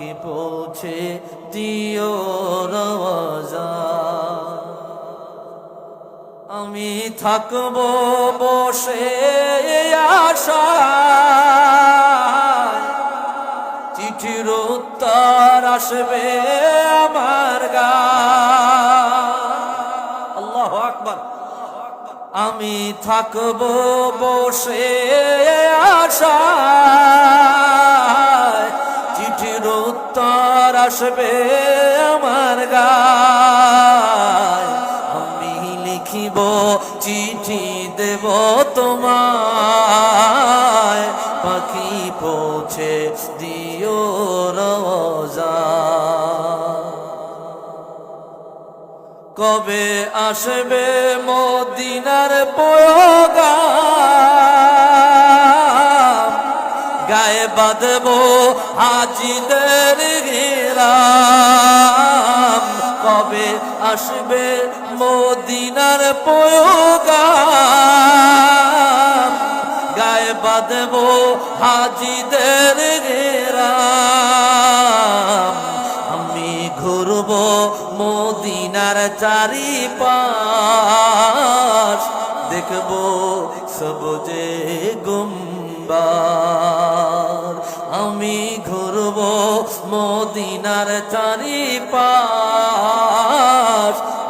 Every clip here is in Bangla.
পাখি পৌঁছে দিও রওয়াজা আমি থাকব বসে আশা চিঠির উত্তর আসবে আমার গা। আল্লাহ আকবার। আমি থাকব বসে আশা আসবে আমার গায়। আমি লিখিব, চিঠি দেব তোমায়। পাখি পৌঁছে দিও রোজা কবে আসবে মদিনার পয়োগা গায়ে বাঁধব হাজিদের ঘেরাম কবে আসবে মদিনার পয়োগা গায়ে বাঁধব হাজিদের ঘেরাম আমি ঘুরব মদিনার চারি পাশ দেখব সবুজে গুম্বার মদিনার চারি পাশ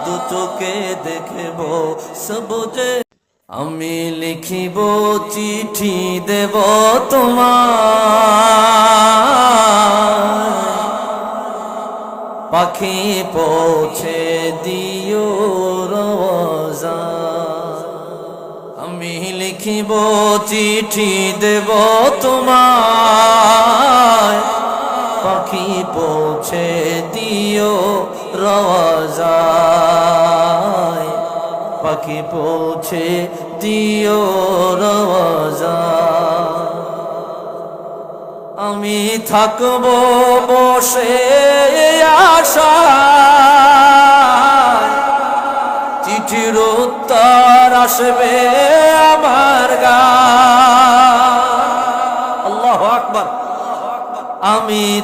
দু চোখে দেখব সবুজে। আমি লিখিব, চিঠি দেব তোমার পাখি পৌঁছে দিও রোজা আমি লিখিব, চিঠি দেব তোমার পাখি পৌঁছে দিও রোজা পাখি পৌঁছে দিও রোজা আমি থাকব বসে আশা চিঠির উত্তর আসবে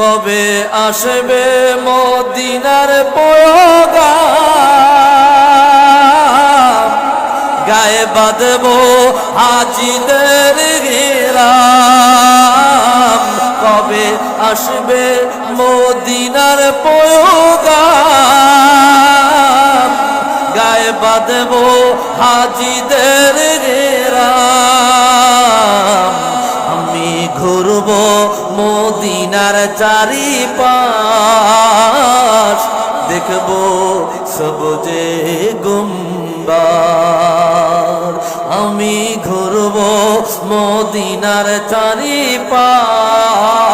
কবে আসবে মদিনার পয়োগা গায়ে বাঁধব হাজিদের ঘেরাম কবে আসবে মদিনার পয়োগা গায়ে বাঁধব হাজিদের মদিনার চারি পাশ, দেখব সবুজে গুম্বার। আমি ঘুরব মদিনার চারি পাশ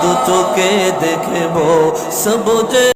দু চোখে দেখব সবুজে